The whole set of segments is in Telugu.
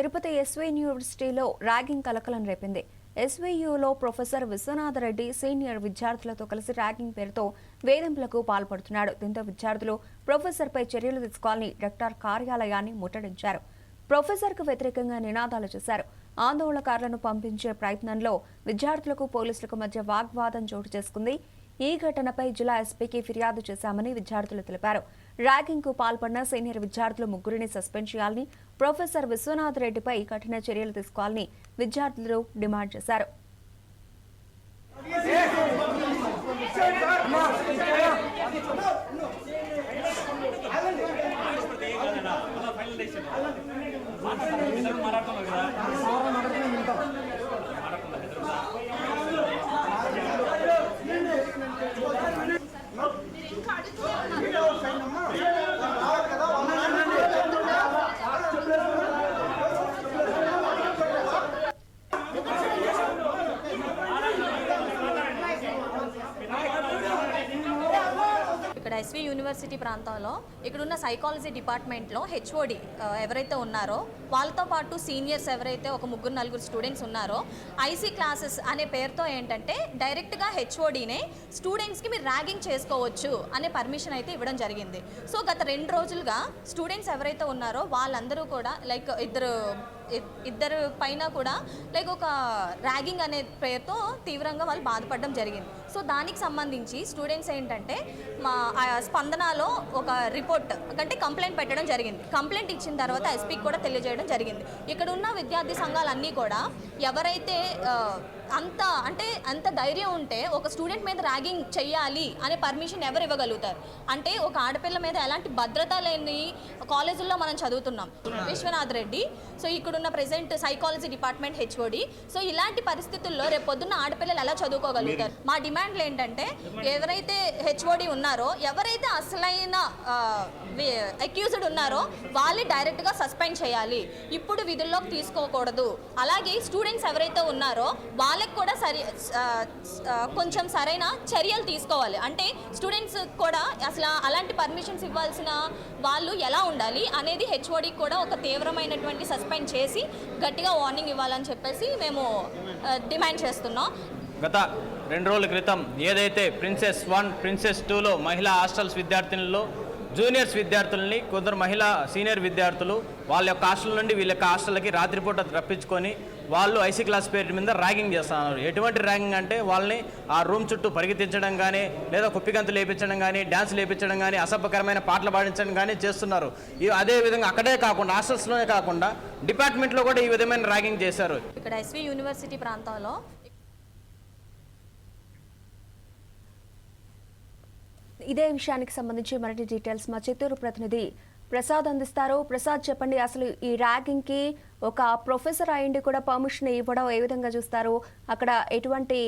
తిరుపతి ఎస్వీ యూనివర్సిటీలో ర్యాగింగ్ కలకలం రేపింది. ఎస్వీయూలో ప్రొఫెసర్ విశ్వనాథరెడ్డి సీనియర్ విద్యార్థులతో కలిసి ర్యాగింగ్ పేరుతో వేధింపులకు పాల్పడుతున్నాడు. దీంతో విద్యార్థులు ప్రొఫెసర్పై చర్యలు తీసుకోవాలని రెక్టార్ కార్యాలయాన్ని ముట్టడించారు. ప్రొఫెసర్కు వ్యతిరేకంగా నినాదాలు చేశారు. ఆందోళనకారులను పంపించే ప్రయత్నంలో విద్యార్థులకు పోలీసులకు మధ్య వాగ్వాదం చోటు చేసుకుంది. ఈ ఘటనపై జిల్లా ఎస్పీకి ఫిర్యాదు చేశామని విద్యార్థులు తెలిపారు. ర్యాగింగ్కు పాల్పడిన సీనియర్ విద్యార్థులు ముగ్గురిని సస్పెండ్ చేయాలని ప్రొఫెసర్ విశ్వనాథ్ రెడ్డిపై కఠిన చర్యలు తీసుకోవాలని విద్యార్థులు డిమాండ్ చేశారు. ఇక్కడ ఎస్వి యూనివర్సిటీ ప్రాంతంలో ఇక్కడ ఉన్న సైకాలజీ డిపార్ట్మెంట్లో హెచ్ఓడి ఎవరైతే ఉన్నారో వాళ్ళతో పాటు సీనియర్స్ ఎవరైతే ఒక ముగ్గురు నలుగురు స్టూడెంట్స్ ఉన్నారో ఐసీ క్లాసెస్ అనే పేరుతో ఏంటంటే డైరెక్ట్గా హెచ్ఓడినే స్టూడెంట్స్కి మీరు ర్యాగింగ్ చేసుకోవచ్చు అనే పర్మిషన్ అయితే ఇవ్వడం జరిగింది. సో గత రెండు రోజులుగా స్టూడెంట్స్ ఎవరైతే ఉన్నారో వాళ్ళందరూ కూడా లైక్ ఇద్దరు ఇద్దరు పైన కూడా లైక్ ఒక ర్యాగింగ్ అనే పేరుతో తీవ్రంగా వాళ్ళు బాధపడడం జరిగింది. సో దానికి సంబంధించి స్టూడెంట్స్ ఏంటంటే మా ఆ స్పందనలో ఒక రిపోర్ట్ అంటే కంప్లైంట్ పెట్టడం జరిగింది. కంప్లైంట్ ఇచ్చిన తర్వాత ఎస్పీకి కూడా తెలియజేయడం జరిగింది. ఇక్కడ ఉన్న విద్యార్థి సంఘాలన్నీ కూడా ఎవరైతే అంత అంటే అంత ధైర్యం ఉంటే ఒక స్టూడెంట్ మీద ర్యాగింగ్ చెయ్యాలి అనే పర్మిషన్ ఎవరు ఇవ్వగలుగుతారు? అంటే ఒక ఆడపిల్ల మీద ఎలాంటి భద్రత లేని కాలేజీల్లో మనం చదువుతున్నాం. విశ్వనాథ్ రెడ్డి. సో ఇక్కడున్న present psychology department HOD. So ఇలాంటి పరిస్థితుల్లో రేపు పొద్దున్న ఆడపిల్లలు ఎలా చదువుకోగలుగుతారు? మా డిమాండ్లు ఏంటంటే ఎవరైతే హెచ్ఓడి ఉన్నారో ఎవరైతే అసలైన అక్యూజ్డ్ ఉన్నారో వాళ్ళే డైరెక్ట్గా సస్పెండ్ చేయాలి. ఇప్పుడు విధుల్లోకి తీసుకోకూడదు. అలాగే స్టూడెంట్స్ ఎవరైతే ఉన్నారో వాళ్ళకి కూడా సరి కొంచెం సరైన చర్యలు తీసుకోవాలి. అంటే స్టూడెంట్స్ కూడా అసలు అలాంటి పర్మిషన్స్ ఇవ్వాల్సిన వాళ్ళు ఎలా ఉండాలి అనేది హెచ్ఓడికి కూడా ఒక తీవ్రమైనటువంటి సస్పెండ్ చేసి గట్టిగా వార్నింగ్ ఇవ్వాలని చెప్పేసి మేము డిమాండ్ చేస్తున్నాం. గత రెండు రోజుల క్రితం ఏదైతే ప్రిన్సెస్ వన్ ప్రిన్సెస్ టూలో మహిళా హాస్టల్స్ విద్యార్థినుల్లో జూనియర్స్ విద్యార్థులని కొందరు మహిళా సీనియర్ విద్యార్థులు వాళ్ళ యొక్క హాస్టల్ నుండి వీళ్ళ యొక్క హాస్టల్కి రాత్రిపూట రప్పించుకొని వాళ్ళు ఐసీ క్లాస్ పేరు మీద ర్యాగింగ్ చేస్తున్నారు. ఎటువంటి ర్యాగింగ్ అంటే వాళ్ళని ఆ రూమ్ చుట్టూ పరిగెత్తించడం కానీ లేదా కుప్పిగంతులు లేపించడం కానీ డ్యాన్స్ లేపించడం కానీ అసభ్యకరమైన పాటలు పాడించడం కానీ చేస్తున్నారు. ఈ అదే విధంగా అక్కడే కాకుండా హాస్టల్స్లోనే కాకుండా డిపార్ట్మెంట్లో కూడా ఈ విధమైన ర్యాగింగ్ చేశారు. ఇక్కడ ఎస్వి యూనివర్సిటీ ప్రాంతంలో ఇదే విషయానికి సంబంధించి మరిన్ని డీటెయిల్స్ మా చిత్తూరు ప్రతినిధి ప్రసాద్ అందిస్తారు. ప్రసాద్ చెప్పండి అసలు ఈ ర్యాగింగ్కి ఒక ప్రొఫెసర్ అయ్యండి కూడా పర్మిషన్ ఇవ్వడం ఏ విధంగా చూస్తారు? అక్కడ ఎటువంటి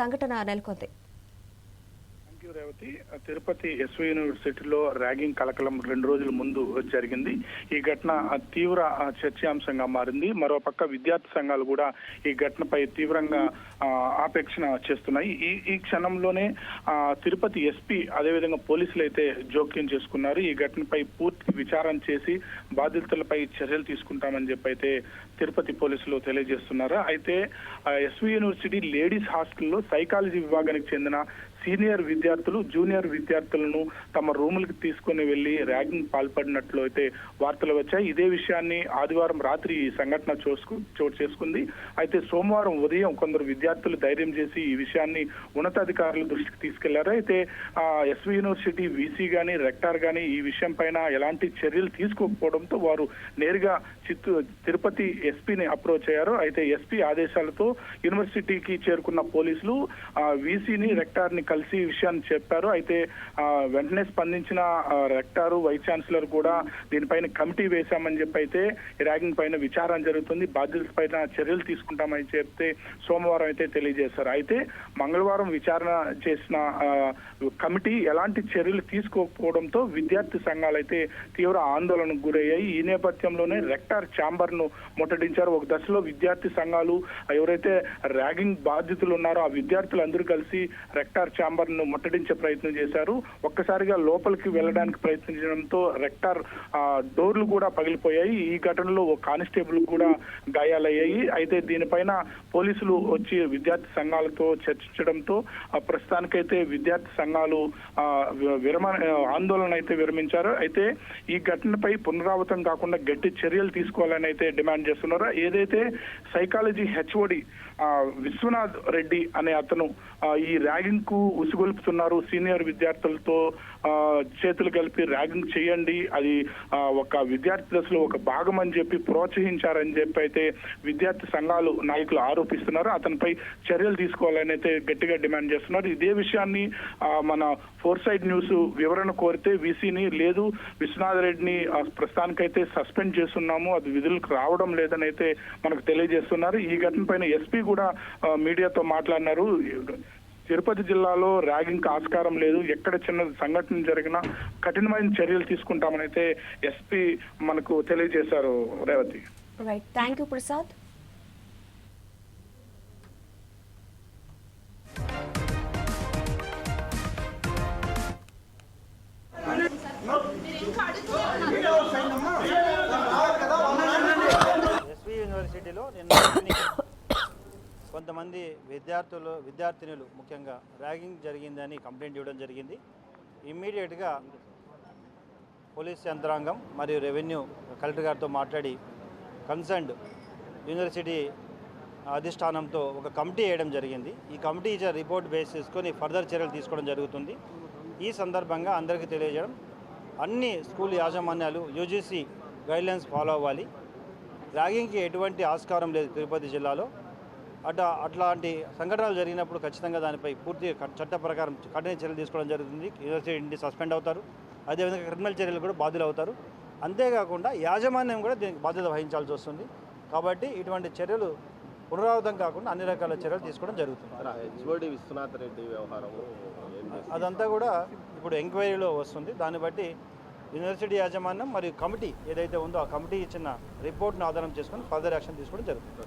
సంఘటన నెలకొంది? Thank you Revathi Tirupati SV యూనివర్సిటీలో ర్యాగింగ్ కలకలం రెండు రోజుల ముందు జరిగింది. ఈ ఘటన తీవ్ర చర్చాంశంగా మారింది. మరోపక్క విద్యార్థి సంఘాలు కూడా ఈ ఘటనపై తీవ్రంగా ఆపేక్ష ఆపేక్షణ చేస్తున్నాయి. ఈ ఈ క్షణంలోనే తిరుపతి ఎస్పీ అదేవిధంగా పోలీసులు అయితే జోక్యం చేసుకున్నారు. ఈ ఘటనపై పూర్తి విచారం చేసి బాధితులపై చర్యలు తీసుకుంటామని చెప్పి అయితే తిరుపతి పోలీసులు తెలియజేస్తున్నారు. అయితే ఎస్వి యూనివర్సిటీ లేడీస్ హాస్టల్లో సైకాలజీ విభాగానికి చెందిన సీనియర్ విద్యార్థులు జూనియర్ విద్యార్థులను తమ రూములకు తీసుకుని వెళ్ళి ర్యాగింగ్ పాల్పడినట్లు అయితే వార్తలు వచ్చాయి. ఇదే విషయాన్ని ఆదివారం రాత్రి ఈ సంఘటన చూసుకు చోటు చేసుకుంది. అయితే సోమవారం ఉదయం కొందరు విద్యార్థులు ధైర్యం చేసి ఈ విషయాన్ని ఉన్నతాధికారుల దృష్టికి తీసుకెళ్ళారు. అయితే ఎస్వి యూనివర్సిటీ వీసీ గాని రెక్టార్ గాని ఈ విషయం పైన ఎలాంటి చర్యలు తీసుకోకపోవడంతో వారు నేరుగా చిత్తూ తిరుపతి ఎస్పీని అప్రోచ్ అయ్యారు. అయితే ఎస్పీ ఆదేశాలతో యూనివర్సిటీకి చేరుకున్న పోలీసులు వీసీని రెక్టార్ని కలిసి ఈ విషయాన్ని చెప్పారు. అయితే వెంటనే స్పందించిన రెక్టారు వైస్ ఛాన్సలర్ కూడా దీనిపైన కమిటీ వేశామని చెప్పి అయితే ఈ ర్యాగింగ్ పైన విచారణ జరుగుతుంది. బాధ్యతలపైన చర్యలు తీసుకుంటామని చెప్తే సోమవారం అయితే తెలియజేశారు. అయితే మంగళవారం విచారణ చేసిన కమిటీ ఎలాంటి చర్యలు తీసుకోకపోవడంతో విద్యార్థి సంఘాలు అయితే తీవ్ర ఆందోళనకు గురయ్యాయి. ఈ నేపథ్యంలోనే రెక్టార్ ఛాంబర్ను ముట్టడించారు. ఒక దశలో విద్యార్థి సంఘాలు ఎవరైతే ర్యాగింగ్ బాధితులు ఉన్నారో ఆ విద్యార్థులందరూ కలిసి రెక్టార్ ఛాంబర్ను ముట్టడించే ప్రయత్నం చేశారు. ఒక్కసారిగా లోపలికి వెళ్ళడానికి ప్రయత్నించడంతో రెక్టార్ డోర్లు కూడా పగిలిపోయాయి. ఈ ఘటనలో ఓ కానిస్టేబుల్ కూడా గాయాలయ్యాయి. అయితే దీనిపైన పోలీసులు వచ్చి విద్యార్థి సంఘాలతో చర్చించడంతో ప్రస్తుతానికైతే విద్యార్థి సంఘాలు విరమ ఆందోళన అయితే విరమించారు. అయితే ఈ ఘటనపై పునరావృతం కాకుండా గట్టి చర్యలు తీసుకోవాలని అయితే డిమాండ్ చేస్తున్నారు? ఏదైతే సైకాలజీ హెచ్ఓడి విశ్వనాథ్ రెడ్డి అనే అతను ఈ ర్యాగింగ్కు ఉసిగొల్పుతున్నారు. సీనియర్ విద్యార్థులతో చేతులు కలిపి ర్యాగింగ్ చేయండి. అది ఒక విద్యార్థి దశలో ఒక భాగం అని చెప్పి ప్రోత్సహించారని చెప్పి అయితే విద్యార్థి సంఘాలు నాయకులు ఆరోపిస్తున్నారు. అతనిపై చర్యలు తీసుకోవాలని అయితే గట్టిగా డిమాండ్ చేస్తున్నారు. ఇదే విషయాన్ని మన ఫోర్ సైడ్ న్యూస్ వివరణ కోరితే వీసీని లేదు. విశ్వనాథ్ రెడ్డిని ప్రస్తుతానికైతే సస్పెండ్ చేస్తున్నాము. అది విధులకు రావడం లేదని అయితే మనకు తెలియజేస్తున్నారు. ఈ ఘటన పైన ఎస్పీ కూడా మీడియాతో మాట్లాడినారు. తిరుపతి జిల్లాలో ర్యాగింగ్ ఆస్కారం లేదు. ఎక్కడ చిన్న సంఘటన జరిగినా కఠినమైన చర్యలు తీసుకుంటామని అయితే ఎస్పీ మనకు తెలియజేశారు Revathi. Right thank you Prasad యూనివర్సిటీలో నిన్న కొంతమంది విద్యార్థులు విద్యార్థినులు ముఖ్యంగా ర్యాగింగ్ జరిగిందని కంప్లైంట్ ఇవ్వడం జరిగింది. ఇమ్మీడియట్గా పోలీస్ యంత్రాంగం మరియు రెవెన్యూ కలెక్టర్ గారితో మాట్లాడి కన్సర్న్డ్ యూనివర్సిటీ అధిష్టానంతో ఒక కమిటీ వేయడం జరిగింది. ఈ కమిటీ ఇచ్చే రిపోర్ట్ బేస్ చేసుకొని ఫర్దర్ చర్యలు తీసుకోవడం జరుగుతుంది. ఈ సందర్భంగా అందరికీ తెలియజేయడం అన్ని స్కూల్ యాజమాన్యాలు యూజీసీ గైడ్లైన్స్ ఫాలో అవ్వాలి. ర్యాగింగ్కి ఎటువంటి ఆస్కారం లేదు తిరుపతి జిల్లాలో. అట అట్లాంటి సంఘటనలు జరిగినప్పుడు ఖచ్చితంగా దానిపై పూర్తి చట్ట ప్రకారం కఠిన చర్యలు తీసుకోవడం జరుగుతుంది. యూనివర్సిటీ నుండి సస్పెండ్ అవుతారు. అదేవిధంగా క్రిమినల్ చర్యలు కూడా బాధ్యులు అవుతారు. అంతేకాకుండా యాజమాన్యం కూడా దీనికి బాధ్యత వహించాల్సి వస్తుంది. కాబట్టి ఇటువంటి చర్యలు పునరావృతం కాకుండా అన్ని రకాల చర్యలు తీసుకోవడం జరుగుతుంది. విశ్వనాథ్ రెడ్డి చేస్తుంది? అదంతా కూడా ఇప్పుడు ఎంక్వైరీలో వస్తుంది. దాన్ని బట్టి యూనివర్సిటీ యాజమాన్యం మరియు కమిటీ ఏదైతే ఉందో ఆ కమిటీ ఇచ్చిన రిపోర్ట్ను ఆధారం చేసుకొని ఫర్దర్ యాక్షన్ తీసుకోవడం జరుగుతుంది.